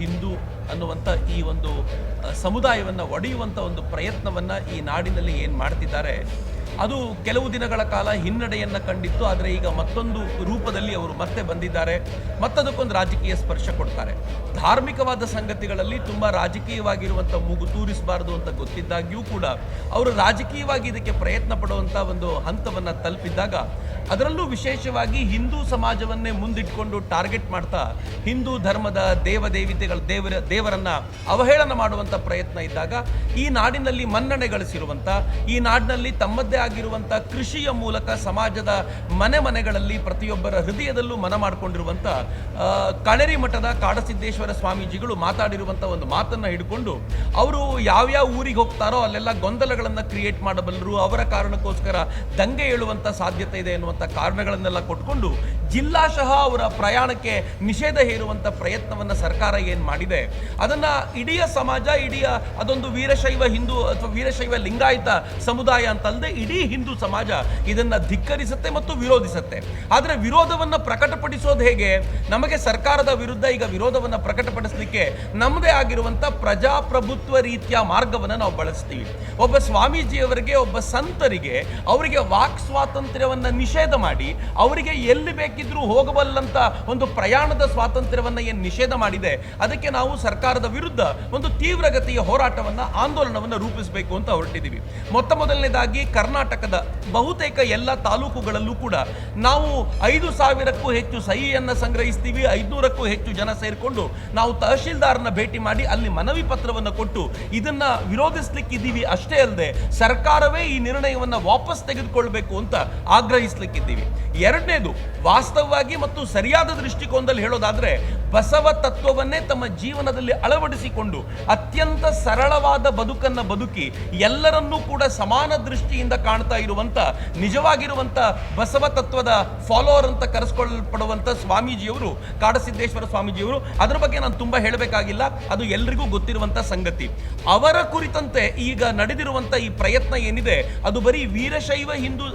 ಹಿಂದೂ ಅನ್ನುವಂಥ ಈ ಒಂದು ಸಮುದಾಯವನ್ನು ಒಡೆಯುವಂಥ ಒಂದು ಪ್ರಯತ್ನವನ್ನು ಈ ನಾಡಿನಲ್ಲಿ ಏನು ಮಾಡ್ತಿದ್ದಾರೆ? ಅದು ಕೆಲವು ದಿನಗಳ ಕಾಲ ಹಿನ್ನಡೆಯನ್ನು ಕಂಡಿತ್ತು, ಆದರೆ ಈಗ ಮತ್ತೊಂದು ರೂಪದಲ್ಲಿ ಅವರು ಮತ್ತೆ ಬಂದಿದ್ದಾರೆ. ಮತ್ತದಕ್ಕೊಂದು ರಾಜಕೀಯ ಸ್ಪರ್ಶ ಕೊಡ್ತಾರೆ. ಧಾರ್ಮಿಕವಾದ ಸಂಗತಿಗಳಲ್ಲಿ ತುಂಬ ರಾಜಕೀಯವಾಗಿರುವಂಥ ಮೂಗು ತೂರಿಸಬಾರದು ಅಂತ ಗೊತ್ತಿದ್ದಾಗ್ಯೂ ಕೂಡ ಅವರು ರಾಜಕೀಯವಾಗಿ ಇದಕ್ಕೆ ಪ್ರಯತ್ನ ಪಡುವಂಥ ಒಂದು ಹಂತವನ್ನು ತಲುಪಿದ್ದಾಗ ಅದರಲ್ಲೂ ವಿಶೇಷವಾಗಿ ಹಿಂದೂ ಸಮಾಜವನ್ನೇ ಮುಂದಿಟ್ಕೊಂಡು ಟಾರ್ಗೆಟ್ ಮಾಡ್ತಾ ಹಿಂದೂ ಧರ್ಮದ ದೇವ ದೇವತೆಗಳ ದೇವರ, ದೇವರನ್ನ ಅವಹೇಳನ ಮಾಡುವಂಥ ಪ್ರಯತ್ನ ಇದ್ದಾಗ ಈ ನಾಡಿನಲ್ಲಿ ಮನ್ನಣೆ ಗಳಿಸಿರುವಂಥ ಈ ನಾಡಿನಲ್ಲಿ ತಮ್ಮದ್ದೇ ಆಗಿರುವಂಥ ಕೃಷಿಯ ಮೂಲಕ ಸಮಾಜದ ಮನೆ ಮನೆಗಳಲ್ಲಿ ಪ್ರತಿಯೊಬ್ಬರ ಹೃದಯದಲ್ಲೂ ಮನ ಮಾಡಿಕೊಂಡಿರುವಂಥ ಕಳರಿ ಮಠದ ಕಾಡಸಿದ್ದೇಶ್ವರ ಸ್ವಾಮೀಜಿಗಳು ಮಾತಾಡಿರುವಂಥ ಒಂದು ಮಾತನ್ನು ಹಿಡ್ಕೊಂಡು, ಅವರು ಯಾವ್ಯಾವ ಊರಿಗೆ ಹೋಗ್ತಾರೋ ಅಲ್ಲೆಲ್ಲ ಗೊಂದಲಗಳನ್ನು ಕ್ರಿಯೇಟ್ ಮಾಡಬಲ್ಲರು, ಅವರ ಕಾರಣಕ್ಕೋಸ್ಕರ ದಂಗೆ ಏಳುವಂಥ ಸಾಧ್ಯತೆ ಇದೆ ಎನ್ನುವಂಥ ಕಾರಣಗಳನ್ನೆಲ್ಲ ಕೊಟ್ಕೊಂಡು ಜಿಲ್ಲಾಶಃ ಅವರ ಪ್ರಯಾಣಕ್ಕೆ ನಿಷೇಧ ಹೇರುವಂಥ ಪ್ರಯತ್ನವನ್ನು ಸರ್ಕಾರ ಏನು ಮಾಡಿದೆ? ಅದನ್ನು ಇಡೀ ಸಮಾಜ, ಇಡೀ ಅದೊಂದು ವೀರಶೈವ ಹಿಂದೂ ಅಥವಾ ವೀರಶೈವ ಲಿಂಗಾಯತ ಸಮುದಾಯ ಅಂತಲ್ಲದೆ ಇಡೀ ಹಿಂದೂ ಸಮಾಜ ಇದನ್ನು ಧಿಕ್ಕರಿಸುತ್ತೆ ಮತ್ತು ವಿರೋಧಿಸುತ್ತೆ. ಆದರೆ ವಿರೋಧವನ್ನು ಪ್ರಕಟಪಡಿಸೋದು ಹೇಗೆ? ನಮಗೆ ಸರ್ಕಾರದ ವಿರುದ್ಧ ಈಗ ವಿರೋಧವನ್ನು ಪ್ರಕಟಪಡಿಸಲಿಕ್ಕೆ ನಮ್ಮದೇ ಆಗಿರುವಂಥ ಪ್ರಜಾಪ್ರಭುತ್ವ ರೀತಿಯ ಮಾರ್ಗವನ್ನು ನಾವು ಬಳಸ್ತೀವಿ. ಒಬ್ಬ ಸ್ವಾಮೀಜಿಯವರಿಗೆ, ಒಬ್ಬ ಸಂತರಿಗೆ ಅವರಿಗೆ ವಾಕ್ ಸ್ವಾತಂತ್ರ್ಯವನ್ನು ನಿಷೇಧ ಮಾಡಿ, ಅವರಿಗೆ ಎಲ್ಲಿ ಬೇಕಿದ್ರೂ ಹೋಗಬಲ್ಲಂಥ ಒಂದು ಪ್ರಯಾಣದ ಸ್ವಾತಂತ್ರ್ಯವನ್ನು ಏನು ನಿಷೇಧ ಮಾಡಿದೆ? ಅದಕ್ಕೆ ನಾವು ಸರ್ಕಾರದ ವಿರುದ್ಧ ಒಂದು ತೀವ್ರಗತಿಯ ಹೋರಾಟವನ್ನು, ಆಂದೋಲನವನ್ನು ರೂಪಿಸಬೇಕು ಅಂತ ಹೊರಟಿದ್ದೀವಿ ಮೊತ್ತ ಮೊದಲನೇದಾಗಿ ಕರ್ನಾಟಕದ ಬಹುತೇಕ ಎಲ್ಲ ತಾಲೂಕುಗಳಲ್ಲೂ ಕೂಡ ನಾವು ಐದು ಸಾವಿರಕ್ಕೂ ಹೆಚ್ಚು ಸಹಿಯನ್ನು ಸಂಗ್ರಹಿಸ್ತೀವಿ, ಐದುನೂರಕ್ಕೂ ಹೆಚ್ಚು ಜನ ಸೇರಿಕೊಂಡು ನಾವು ತಹಶೀಲ್ದಾರ್ನ ಭೇಟಿ ಮಾಡಿ ಅಲ್ಲಿ ಮನವಿ ಪತ್ರವನ್ನು ಕೊಟ್ಟು ಇದನ್ನು ವಿರೋಧಿಸ್ಲಿಕ್ಕಿದ್ದೀವಿ ಅಷ್ಟೇ ಅಲ್ಲದೆ ಸರ್ಕಾರವೇ ಈ ನಿರ್ಣಯವನ್ನು ವಾಪಸ್ ತೆಗೆದುಕೊಳ್ಬೇಕು ಅಂತ ಆಗ್ರಹಿಸ್ಲಿಕ್ಕಿದ್ದೀವಿ. ಎರಡನೇದು, ವಾಸ್ತವವಾಗಿ ಮತ್ತು ಸರಿಯಾದ ದೃಷ್ಟಿಕೋನದಲ್ಲಿ ಹೇಳೋದಾದ್ರೆ ಬಸವ ತತ್ವವನ್ನೇ ತಮ್ಮ ಜೀವನದಲ್ಲಿ ಅಳವಡಿಸಿಕೊಂಡು ಅತ್ಯಂತ ಸರಳವಾದ ಬದುಕನ್ನ ಬದುಕಿ ಎಲ್ಲರನ್ನೂ ಕೂಡ ಸಮಾನ ದೃಷ್ಟಿಯಿಂದ ಕಾಣ್ತಾ ಇರುವಂತ, ನಿಜವಾಗಿರುವಂತ ಬಸವ ತತ್ವದ ಫಾಲೋವರ್ ಅಂತ ಕರೆಸ್ಕೊಳ್ಳಲ್ಪಡುವಂತ ಸ್ವಾಮೀಜಿಯವರು, ಕಾಡಸಿದ್ದೇಶ್ವರ ಸ್ವಾಮೀಜಿಯವರು, ಅದರ ಬಗ್ಗೆ ನಾನು ತುಂಬಾ ಹೇಳಬೇಕಾಗಿಲ್ಲ, ಅದು ಎಲ್ರಿಗೂ ಗೊತ್ತಿರುವಂತ ಸಂಗತಿ. ಅವರ ಕುರಿತಂತೆ ಈಗ ನಡೆದಿರುವಂಥ ಈ ಪ್ರಯತ್ನ ಏನಿದೆ, ಅದು ಬರೀ ವೀರಶೈವ ಹಿಂದೂ,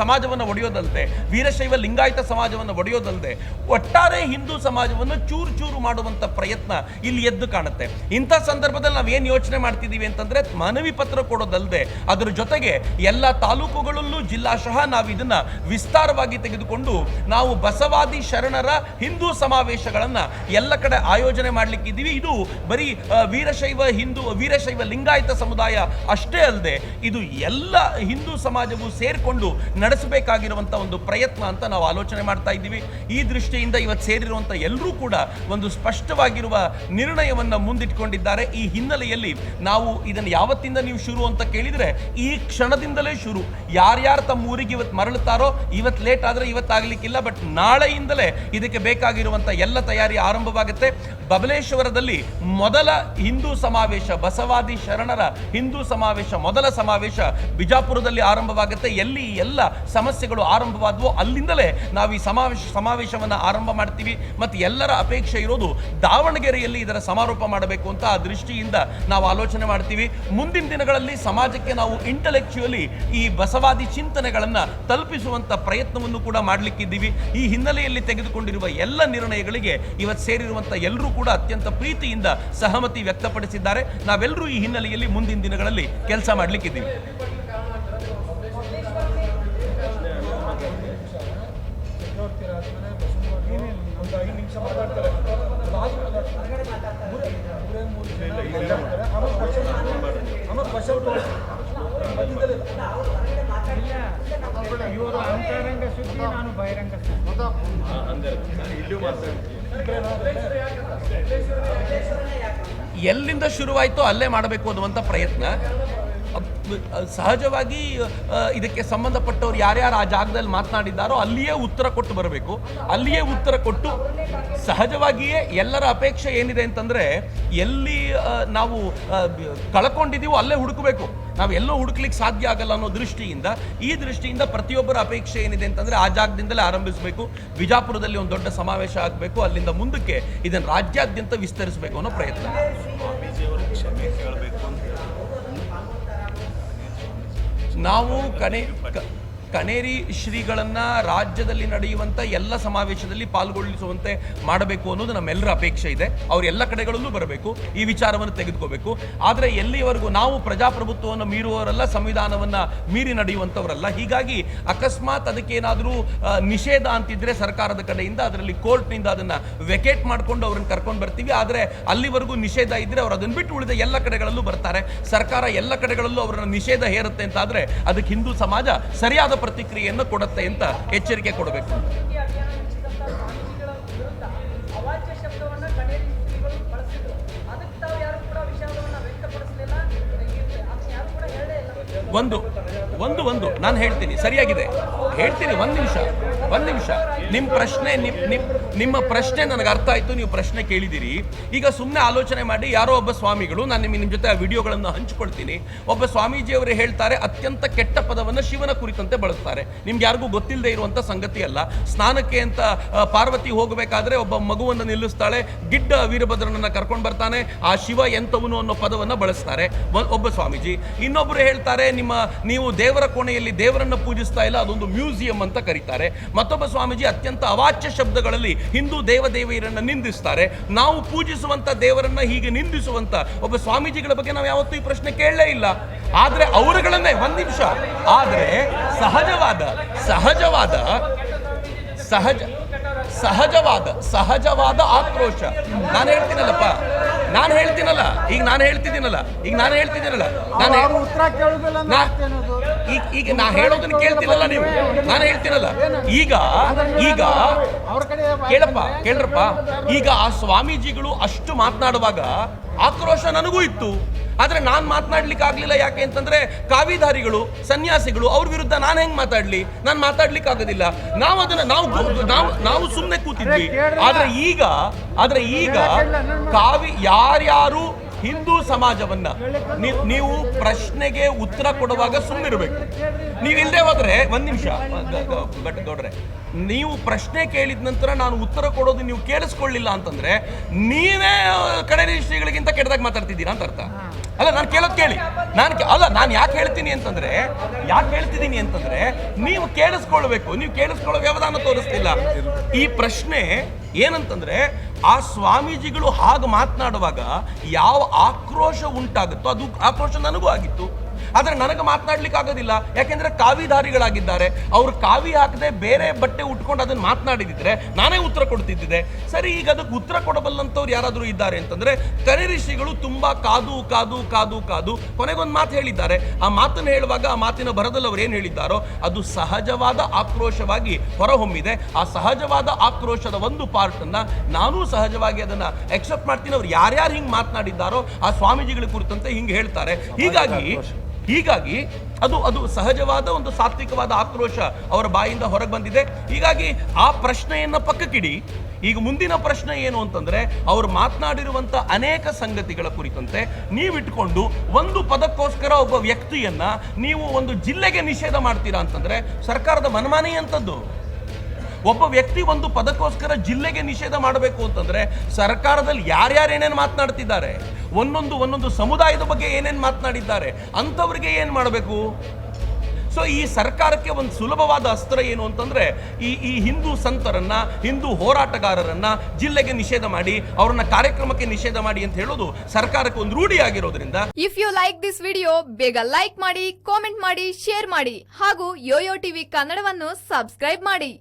ಸಮಾಜವನ್ನು ಒಡೆಯೋದಲ್ಲದೆ ವೀರಶೈವ ಲಿಂಗಾಯತ ಸಮಾಜವನ್ನು ಒಡೆಯೋದಲ್ಲದೆ ಒಟ್ಟಾರೆ ಹಿಂದೂ ಸಮಾಜವನ್ನು ಚೂರು ಚೂರು ಮಾಡುವಂತ ಪ್ರಯತ್ನ ಇಲ್ಲಿ ಎದ್ದು ಕಾಣುತ್ತೆ. ಇಂಥ ಸಂದರ್ಭದಲ್ಲಿ ನಾವು ಏನು ಯೋಚನೆ ಮಾಡ್ತಿದ್ದೀವಿ ಅಂತಂದ್ರೆ ಮನವಿ ಪತ್ರ ಕೊಡೋದಲ್ಲದೆ ಅದರ ಜೊತೆಗೆ ಎಲ್ಲ ತಾಲೂಕುಗಳಲ್ಲೂ ಜಿಲ್ಲಾಶಃ ನಾವು ಇದನ್ನ ವಿಸ್ತಾರವಾಗಿ ತೆಗೆದುಕೊಂಡು ನಾವು ಬಸವಾದಿ ಶರಣರ ಹಿಂದೂ ಸಮಾವೇಶಗಳನ್ನ ಎಲ್ಲ ಕಡೆ ಆಯೋಜನೆ ಮಾಡ್ಲಿಕ್ಕಿದ್ದೀವಿ. ಇದು ಬರೀ ವೀರಶೈವ ಹಿಂದೂ, ವೀರಶೈವ ಲಿಂಗಾಯತ ಸಮುದಾಯ ಅಷ್ಟೇ ಅಲ್ಲದೆ ಇದು ಎಲ್ಲ ಹಿಂದೂ ಸಮಾಜವು ಸೇರಿಕೊಂಡು ನಡೆಸಬೇಕಾಗಿರುವಂಥ ಒಂದು ಪ್ರಯತ್ನ ಅಂತ ನಾವು ಆಲೋಚನೆ ಮಾಡ್ತಾ ಇದ್ದೀವಿ. ಈ ದೃಷ್ಟಿಯಿಂದ ಇವತ್ತು ಸೇರಿರುವಂಥ ಎಲ್ಲರೂ ಕೂಡ ಒಂದು ಸ್ಪಷ್ಟವಾಗಿರುವ ನಿರ್ಣಯವನ್ನು ಮುಂದಿಟ್ಕೊಂಡಿದ್ದಾರೆ. ಈ ಹಿನ್ನೆಲೆಯಲ್ಲಿ ನಾವು ಇದನ್ನು ಯಾವತ್ತಿಂದ ನೀವು ಶುರು ಅಂತ ಕೇಳಿದರೆ ಈ ಕ್ಷಣದಿಂದಲೇ ಶುರು. ಯಾರ್ಯಾರು ತಮ್ಮ ಊರಿಗೆ ಇವತ್ತು ಮರಳುತ್ತಾರೋ ಇವತ್ತು ಲೇಟ್ ಆದರೆ ಇವತ್ತಾಗಲಿಕ್ಕಿಲ್ಲ ಬಟ್ ನಾಳೆಯಿಂದಲೇ ಇದಕ್ಕೆ ಬೇಕಾಗಿರುವಂಥ ಎಲ್ಲ ತಯಾರಿ ಆರಂಭವಾಗುತ್ತೆ. ಬಬಲೇಶ್ವರದಲ್ಲಿ ಮೊದಲ ಹಿಂದೂ ಸಮಾವೇಶ, ಬಸವಾದಿ ಶರಣರ ಹಿಂದೂ ಸಮಾವೇಶ, ಮೊದಲ ಸಮಾವೇಶ ಬಿಜಾಪುರದಲ್ಲಿ ಆರಂಭವಾಗುತ್ತೆ. ಎಲ್ಲಿ ಎಲ್ಲ ಸಮಸ್ಯೆಗಳು ಆರಂಭವಾದವೋ ಅಲ್ಲಿಂದಲೇ ನಾವು ಈ ಸಮಾವೇಶ, ಸಮಾವೇಶವನ್ನು ಆರಂಭ ಮಾಡ್ತೀವಿ. ಮತ್ತು ಎಲ್ಲರ ಅಪೇಕ್ಷೆ ಇರೋದು ದಾವಣಗೆರೆಯಲ್ಲಿ ಇದರ ಸಮಾರೋಪ ಮಾಡಬೇಕು ಅಂತ ಆ ದೃಷ್ಟಿಯಿಂದ ನಾವು ಆಲೋಚನೆ ಮಾಡ್ತೀವಿ. ಮುಂದಿನ ದಿನಗಳಲ್ಲಿ ಸಮಾಜಕ್ಕೆ ನಾವು ಇಂಟಲೆಕ್ಚುಯಲಿ ಈ ಬಸವಾದಿ ಚಿಂತನೆಗಳನ್ನು ತಲುಪಿಸುವಂಥ ಪ್ರಯತ್ನವನ್ನು ಕೂಡ ಮಾಡಲಿಕ್ಕಿದ್ದೀವಿ. ಈ ಹಿನ್ನೆಲೆಯಲ್ಲಿ ತೆಗೆದುಕೊಂಡಿರುವ ಎಲ್ಲ ನಿರ್ಣಯಗಳಿಗೆ ಇವತ್ತು ಸೇರಿರುವಂಥ ಎಲ್ಲರೂ ಕೂಡ ಅತ್ಯಂತ ಪ್ರೀತಿಯಿಂದ ಸಹಮತಿ ವ್ಯಕ್ತಪಡಿಸಿದ್ದಾರೆ. ನಾವೆಲ್ಲರೂ ಈ ಹಿನ್ನೆಲೆಯಲ್ಲಿ ಮುಂದಿನ ದಿನಗಳಲ್ಲಿ ಕೆಲಸ ಮಾಡಲಿಕ್ಕಿದ್ದೀವಿ. ನಾನು ಬಹಿರಂಗ ಎಲ್ಲಿಂದ ಶುರುವಾಯಿತೋ ಅಲ್ಲೇ ಮಾಡಬೇಕು ಅನ್ನುವಂಥ ಪ್ರಯತ್ನ. ಸಹಜವಾಗಿ ಇದಕ್ಕೆ ಸಂಬಂಧಪಟ್ಟವ್ರು ಯಾರ್ಯಾರು ಆ ಜಾಗದಲ್ಲಿ ಮಾತನಾಡಿದ್ದಾರೋ ಅಲ್ಲಿಯೇ ಉತ್ತರ ಕೊಟ್ಟು ಬರಬೇಕು. ಅಲ್ಲಿಯೇ ಉತ್ತರ ಕೊಟ್ಟು ಸಹಜವಾಗಿಯೇ ಎಲ್ಲರ ಅಪೇಕ್ಷೆ ಏನಿದೆ ಅಂತಂದರೆ ಎಲ್ಲಿ ನಾವು ಕಳ್ಕೊಂಡಿದ್ದೀವೋ ಅಲ್ಲೇ ಹುಡುಕಬೇಕು. ನಾವು ಎಲ್ಲೋ ಹುಡುಕ್ಲಿಕ್ಕೆ ಸಾಧ್ಯ ಆಗಲ್ಲ ಅನ್ನೋ ದೃಷ್ಟಿಯಿಂದ, ಈ ದೃಷ್ಟಿಯಿಂದ ಪ್ರತಿಯೊಬ್ಬರ ಅಪೇಕ್ಷೆ ಏನಿದೆ ಅಂತಂದರೆ ಆ ಜಾಗದಿಂದಲೇ ಆರಂಭಿಸಬೇಕು. ಬಿಜಾಪುರದಲ್ಲಿ ಒಂದು ದೊಡ್ಡ ಸಮಾವೇಶ ಆಗಬೇಕು. ಅಲ್ಲಿಂದ ಮುಂದಕ್ಕೆ ಇದನ್ನು ರಾಜ್ಯಾದ್ಯಂತ ವಿಸ್ತರಿಸಬೇಕು ಅನ್ನೋ ಪ್ರಯತ್ನ. ನಾವು ಕಣೆ ಕ- ಕಣೇರಿ ಶ್ರೀಗಳನ್ನ ರಾಜ್ಯದಲ್ಲಿ ನಡೆಯುವಂತ ಎಲ್ಲ ಸಮಾವೇಶದಲ್ಲಿ ಪಾಲ್ಗೊಳ್ಳಿಸುವಂತೆ ಮಾಡಬೇಕು ಅನ್ನೋದು ನಮ್ಮೆಲ್ಲರ ಅಪೇಕ್ಷೆ ಇದೆ. ಅವ್ರು ಎಲ್ಲ ಕಡೆಗಳಲ್ಲೂ ಬರಬೇಕು. ಈ ವಿಚಾರವನ್ನು ತೆಗೆದುಕೋಬೇಕು. ಆದರೆ ಎಲ್ಲಿವರೆಗೂ ನಾವು ಪ್ರಜಾಪ್ರಭುತ್ವವನ್ನು ಮೀರುವವರಲ್ಲ, ಸಂವಿಧಾನವನ್ನ ಮೀರಿ ನಡೆಯುವಂಥವರಲ್ಲ ಹೀಗಾಗಿ ಅಕಸ್ಮಾತ್ ಅದಕ್ಕೆ ಏನಾದರೂ ನಿಷೇಧ ಅಂತಿದ್ರೆ ಸರ್ಕಾರದ ಕಡೆಯಿಂದ, ಅದರಲ್ಲಿ ಕೋರ್ಟ್ನಿಂದ ಅದನ್ನ ವೆಕೇಟ್ ಮಾಡ್ಕೊಂಡು ಅವ್ರನ್ನ ಕರ್ಕೊಂಡು ಬರ್ತೀವಿ. ಆದರೆ ಅಲ್ಲಿವರೆಗೂ ನಿಷೇಧ ಇದ್ರೆ ಅವರು ಅದನ್ನ ಬಿಟ್ಟು ಉಳಿದ ಎಲ್ಲ ಕಡೆಗಳಲ್ಲೂ ಬರ್ತಾರೆ. ಸರ್ಕಾರ ಎಲ್ಲ ಕಡೆಗಳಲ್ಲೂ ಅವರನ್ನು ನಿಷೇಧ ಹೇರುತ್ತೆ ಅಂತ ಆದ್ರೆ ಅದಕ್ಕೆ ಹಿಂದೂ ಸಮಾಜ ಸರಿಯಾದ ಪ್ರತಿಕ್ರಿಯೆಯನ್ನು ಕೊಡುತ್ತೆ ಅಂತ ಎಚ್ಚರಿಕೆ ಕೊಡಬೇಕು. ಒಂದು ಒಂದು ಒಂದು. ನಾನು ಹೇಳ್ತೀನಿ. ಸರಿಯಾಗಿದೆ. ಹೇಳ್ತೀನಿ, ಒಂದು ನಿಮಿಷ. ಒಂದು ನಿಮಿಷ. ನಿಮ್ಮ ಪ್ರಶ್ನೆ, ನಿಮ್ ನಿಮ್, ನಿಮ್ಮ ಪ್ರಶ್ನೆ ನನಗೆ ಅರ್ಥ ಆಯ್ತು, ನೀವು ಪ್ರಶ್ನೆ ಕೇಳಿದ್ದೀರಿ ಈಗ ಸುಮ್ಮನೆ ಆಲೋಚನೆ ಮಾಡಿ, ಯಾರೋ ಒಬ್ಬ ಸ್ವಾಮಿಗಳು, ನಾನು ನಿಮ್ಮ ನಿಮ್ಮ ಜೊತೆ ಆ ವಿಡಿಯೋಗಳನ್ನು ಹಂಚ್ಕೊಳ್ತೀನಿ. ಒಬ್ಬ ಸ್ವಾಮೀಜಿಯವರು ಹೇಳ್ತಾರೆ, ಅತ್ಯಂತ ಕೆಟ್ಟ ಪದವನ್ನು ಶಿವನ ಕುರಿತಂತೆ ಬಳಸ್ತಾರೆ. ನಿಮ್ಗೆ ಯಾರಿಗೂ ಗೊತ್ತಿಲ್ಲದೆ ಇರುವಂಥ ಸಂಗತಿ ಅಲ್ಲ. ಸ್ನಾನಕ್ಕೆ ಅಂತ ಪಾರ್ವತಿ ಹೋಗಬೇಕಾದ್ರೆ ಒಬ್ಬ ಮಗುವನ್ನು ನಿಲ್ಲಿಸ್ತಾಳೆ. ಗಿಡ್ಡ ವೀರಭದ್ರನನ್ನ ಕರ್ಕೊಂಡು ಬರ್ತಾನೆ. ಆ ಶಿವ ಎಂಥವನು ಅನ್ನೋ ಪದವನ್ನ ಬಳಸ್ತಾರೆ. ಒಬ್ಬ ಸ್ವಾಮೀಜಿ. ಇನ್ನೊಬ್ಬರು ಹೇಳ್ತಾರೆ, ನಿಮ್ಮ, ನೀವು ದೇವರ ಕೋಣೆಯಲ್ಲಿ ದೇವರನ್ನ ಪೂಜಿಸ್ತಾ ಇಲ್ಲ, ಅದೊಂದು ಮ್ಯೂಸಿಯಂ ಅಂತ ಕರೀತಾರೆ. ಮತ್ತೊಬ್ಬ ಸ್ವಾಮೀಜಿ ಅತ್ಯಂತ ಅವಾಚ್ಯ ಶಬ್ದಗಳಲ್ಲಿ ಹಿಂದೂ ದೇವದೇವಿಯರನ್ನು ನಿಂದಿಸ್ತಾರೆ. ನಾವು ಪೂಜಿಸುವಂತ ದೇವರನ್ನ ಹೀಗೆ ನಿಂದಿಸುವಂತ ಒಬ್ಬ ಸ್ವಾಮೀಜಿಗಳ ಬಗ್ಗೆ ನಾವು ಯಾವತ್ತೂ ಈ ಪ್ರಶ್ನೆ ಕೇಳಲೇ ಇಲ್ಲ. ಆದರೆ ಅವರುಗಳನ್ನೇ, ಒಂದು ನಿಮಿಷ. ಆದರೆ ಸಹಜವಾದ ಸಹಜವಾದ, ಸಹಜ ಸಹಜವಾದ ಸಹಜವಾದ ಆಕ್ರೋಶ. ನಾನು ಹೇಳ್ತೀನಲ್ಲಪ್ಪ. ನಾನು ಹೇಳ್ತೀನಲ್ಲ. ಈಗ ನಾನು ಹೇಳ್ತಿದ್ದೀನಲ್ಲ. ಈಗ ನಾನು ಹೇಳ್ತಿದ್ದೀನಲ್ಲ. ನಾನು ಈಗ ಈಗ ನಾ ಹೇಳೋದನ್ನ ಕೇಳ್ತೀನಲ್ಲ ನೀವು. ನಾನು ಹೇಳ್ತೀನಲ್ಲ. ಈಗ ಈಗ ಕೇಳಪ್ಪ ಕೇಳ್ರಪ್ಪ. ಈಗ ಆ ಸ್ವಾಮೀಜಿಗಳು ಅಷ್ಟು ಮಾತನಾಡುವಾಗ ಆಕ್ರೋಶ ನನಗೂ ಇತ್ತು. ಆದ್ರೆ ನಾನು ಮಾತನಾಡ್ಲಿಕ್ಕೆ ಆಗಲಿಲ್ಲ ಯಾಕೆ ಅಂತಂದ್ರೆ ಕಾವಿಧಾರಿಗಳು ಸನ್ಯಾಸಿಗಳು ಅವ್ರ ವಿರುದ್ಧ ನಾನು ಹೆಂಗ್ ಮಾತಾಡ್ಲಿ? ನಾನು ಮಾತಾಡ್ಲಿಕ್ಕೆ ಆಗೋದಿಲ್ಲ. ನಾವು ಅದನ್ನ ನಾವು ನಾವು ನಾವು ಸುಮ್ಮನೆ ಕೂತಿದ್ವಿ. ಆದ್ರೆ ಈಗ ಆದ್ರೆ ಈಗ ಕಾವಿ ಯಾರ್ಯಾರು ಹಿಂದೂ ಸಮಾಜವನ್ನ ನೀವ್- ನೀವು ಪ್ರಶ್ನೆಗೆ ಉತ್ತರ ಕೊಡುವಾಗ ಸುಮ್ಮನಿರ್ಬೇಕು ನೀವಿಲ್ಲದೆ ಹೋದ್ರೆ ಒಂದ್ ನಿಮಿಷ. ಬಟ್ ಗೌಡ್ರೆ ನೀವು ಪ್ರಶ್ನೆ ಕೇಳಿದ ನಂತರ ನಾನು ಉತ್ತರ ಕೊಡೋದು ನೀವು ಕೇಳಿಸ್ಕೊಳ್ಳಿಲ್ಲ ಅಂತಂದ್ರೆ ನೀವೇ ಕಡೆ ಶ್ರೀಗಳಿಗಿಂತ ಕೆಟ್ಟದಾಗ ಮಾತಾಡ್ತಿದ್ದೀರಾ ಅಂತ ಅರ್ಥ. ಅಲ್ಲ ನಾನು ಕೇಳೋದು ಕೇಳಿ. ನಾನು ಅಲ್ಲ ನಾನು ಯಾಕೆ ಹೇಳ್ತೀನಿ ಅಂತಂದ್ರೆ ಯಾಕೆ ಹೇಳ್ತಿದ್ದೀನಿ ಅಂತಂದ್ರೆ ನೀವು ಕೇಳಿಸ್ಕೊಳ್ಬೇಕು. ನೀವು ಕೇಳಿಸ್ಕೊಳ್ಳೋ ವ್ಯವಧಾನ ತೋರಿಸ್ತಿಲ್ಲ. ಈ ಪ್ರಶ್ನೆ ಏನಂತಂದ್ರೆ ಆ ಸ್ವಾಮೀಜಿಗಳು ಹಾಗೆ ಮಾತನಾಡುವಾಗ ಯಾವ ಆಕ್ರೋಶ ಉಂಟಾಗುತ್ತೋ ಅದು ಆಕ್ರೋಶ ನನಗೂ ಆಗಿತ್ತು. ಆದ್ರೆ ನನಗೆ ಮಾತನಾಡ್ಲಿಕ್ಕೆ ಆಗೋದಿಲ್ಲ. ಯಾಕೆಂದ್ರೆ ಕಾವಿಧಾರಿಗಳಾಗಿದ್ದಾರೆ ಅವ್ರು ಕಾವಿ ಹಾಕದೆ ಬೇರೆ ಬಟ್ಟೆ ಉಟ್ಕೊಂಡು ಅದನ್ನ ಮಾತನಾಡಿದಿದ್ರೆ ನಾನೇ ಉತ್ತರ ಕೊಡ್ತಿದ್ದಿದೆ. ಸರಿ, ಈಗ ಅದಕ್ಕೆ ಉತ್ತರ ಕೊಡಬಲ್ಲಂಥವ್ರು ಯಾರಾದರೂ ಇದ್ದಾರೆ ಅಂತಂದ್ರೆ ಕರೆ ಋಷಿಗಳು ತುಂಬಾ ಕಾದು ಕಾದು ಕಾದು ಕಾದು ಕೊನೆಗೊಂದು ಮಾತು ಹೇಳಿದ್ದಾರೆ. ಆ ಮಾತನ್ನು ಹೇಳುವಾಗ ಆ ಮಾತಿನ ಬರದಲ್ಲಿ ಅವ್ರು ಏನು ಹೇಳಿದ್ದಾರೋ, ಅದು ಸಹಜವಾದ ಆಕ್ರೋಶವಾಗಿ ಹೊರಹೊಮ್ಮಿದೆ. ಆ ಸಹಜವಾದ ಆಕ್ರೋಶದ ಒಂದು ಪಾರ್ಟ್ ಅನ್ನ ನಾನು ಸಹಜವಾಗಿ ಅದನ್ನ ಎಕ್ಸೆಪ್ಟ್ ಮಾಡ್ತೀನಿ. ಅವ್ರು ಯಾರ್ಯಾರು ಹಿಂಗೆ ಮಾತನಾಡಿದ್ದಾರೋ ಆ ಸ್ವಾಮೀಜಿಗಳ ಕುರಿತಂತೆ ಹಿಂಗೆ ಹೇಳ್ತಾರೆ. ಹೀಗಾಗಿ ಹೀಗಾಗಿ ಅದು ಅದು ಸಹಜವಾದ ಒಂದು ಸಾತ್ವಿಕವಾದ ಆಕ್ರೋಶ ಅವರ ಬಾಯಿಂದ ಹೊರಗೆ ಬಂದಿದೆ. ಹೀಗಾಗಿ ಆ ಪ್ರಶ್ನೆಯನ್ನು ಪಕ್ಕಕ್ಕಿಡಿ. ಈಗ ಮುಂದಿನ ಪ್ರಶ್ನೆ ಏನು ಅಂತಂದ್ರೆ, ಅವರು ಮಾತನಾಡಿರುವಂತ ಅನೇಕ ಸಂಗತಿಗಳ ಕುರಿತಂತೆ ನೀವಿಟ್ಕೊಂಡು ಒಂದು ಪದಕ್ಕೋಸ್ಕರ ಒಬ್ಬ ವ್ಯಕ್ತಿಯನ್ನ ನೀವು ಒಂದು ಜಿಲ್ಲೆಗೆ ನಿಷೇಧ ಮಾಡ್ತೀರಾ ಅಂತಂದ್ರೆ ಸರ್ಕಾರದ ಮನಮಾನಿ ಅಂತದ್ದು ಒಬ್ಬ ವ್ಯಕ್ತಿ ಒಂದು ಪದಕ್ಕೋಸ್ಕರ ಜಿಲ್ಲೆಗೆ ನಿಷೇಧ ಮಾಡಬೇಕು ಅಂತಂದರೆ ಸರ್ಕಾರದಲ್ಲಿ ಯಾರ್ಯಾರು ಏನೇನು ಮಾತನಾಡ್ತಿದ್ದಾರೆ? ಒಂದೊಂದು ಒಂದೊಂದು ಸಮುದಾಯದ ಬಗ್ಗೆ ಏನೇನು ಮಾತನಾಡಿದ್ದಾರೆ? ಅಂಥವ್ರಿಗೆ ಏನು ಮಾಡಬೇಕು? ಸೊ ಈ ಸರ್ಕಾರಕ್ಕೆ ಒಂದು ಸುಲಭವಾದ ಅಸ್ತ್ರ ಏನು ಅಂತಂದರೆ ಈ ಈ ಹಿಂದೂ ಸಂತರನ್ನು, ಹಿಂದೂ ಹೋರಾಟಗಾರರನ್ನು ಜಿಲ್ಲೆಗೆ ನಿಷೇಧ ಮಾಡಿ, ಅವರನ್ನ ಕಾರ್ಯಕ್ರಮಕ್ಕೆ ನಿಷೇಧ ಮಾಡಿ ಅಂತ ಹೇಳೋದು ಸರ್ಕಾರಕ್ಕೆ ಒಂದು ರೂಢಿ ಆಗಿರೋದ್ರಿಂದ if you like this video ಬೇಗ ಲೈಕ್ ಮಾಡಿ ಕಾಮೆಂಟ್ ಮಾಡಿ ಶೇರ್ ಮಾಡಿ ಹಾಗೂ ಯೋಯೋ ಟಿವಿ ಕನ್ನಡವನ್ನು ಸಬ್ಸ್ಕ್ರೈಬ್ ಮಾಡಿ.